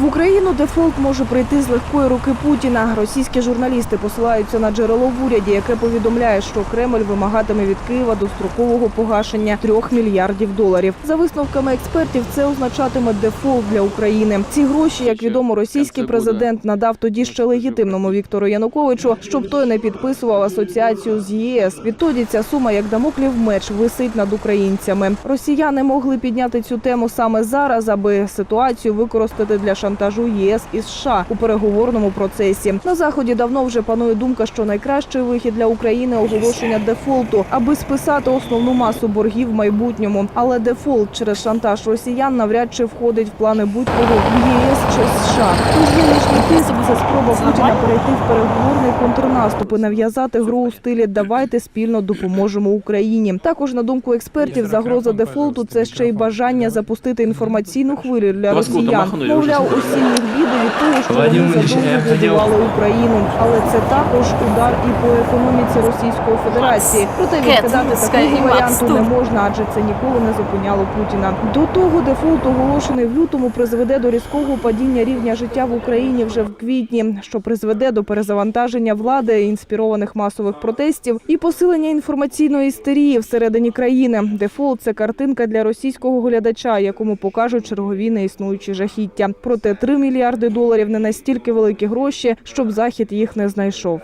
В Україну дефолт може прийти з легкої руки Путіна. Російські журналісти посилаються на джерело в уряді, яке повідомляє, що Кремль вимагатиме від Києва дострокового погашення трьох мільярдів доларів. За висновками експертів, це означатиме дефолт для України. Ці гроші, як відомо, російський президент надав тоді ще легітимному Віктору Януковичу, щоб той не підписував асоціацію з ЄС. Відтоді ця сума, як дамоклів меч, висить над українцями. Росіяни могли підняти цю тему саме зараз, аби ситуацію використати для шантажу ЄС і США у переговорному процесі. На заході давно вже панує думка, що найкращий вихід для України оголошення дефолту, аби списати основну масу боргів в майбутньому. Але дефолт через шантаж росіян навряд чи входить в плани будь-кого в ЄС чи США. Тож нинішній тиск це спроба Путіна перейти в переговорний контрнаступ і нав'язати гру у стилі Давайте спільно допоможемо Україні. Також на думку експертів, загроза дефолту це ще й бажання запустити інформаційну хвилю для росіян. Мовляв, їх біди від того, що вони задовго будували Україну. Але це також удар і по економіці Російської Федерації. Проте і такого варіанту не можна, адже це ніколи не зупиняло Путіна. До того дефолт оголошений в лютому призведе до різкого падіння рівня життя в Україні вже в квітні, що призведе до перезавантаження влади, інспірованих масових протестів і посилення інформаційної істерії всередині країни. Дефолт це картинка для російського глядача, якому покажуть чергові неіснуючі жахіття. Проте 3 мільярди доларів не настільки великі гроші, щоб захід їх не знайшов.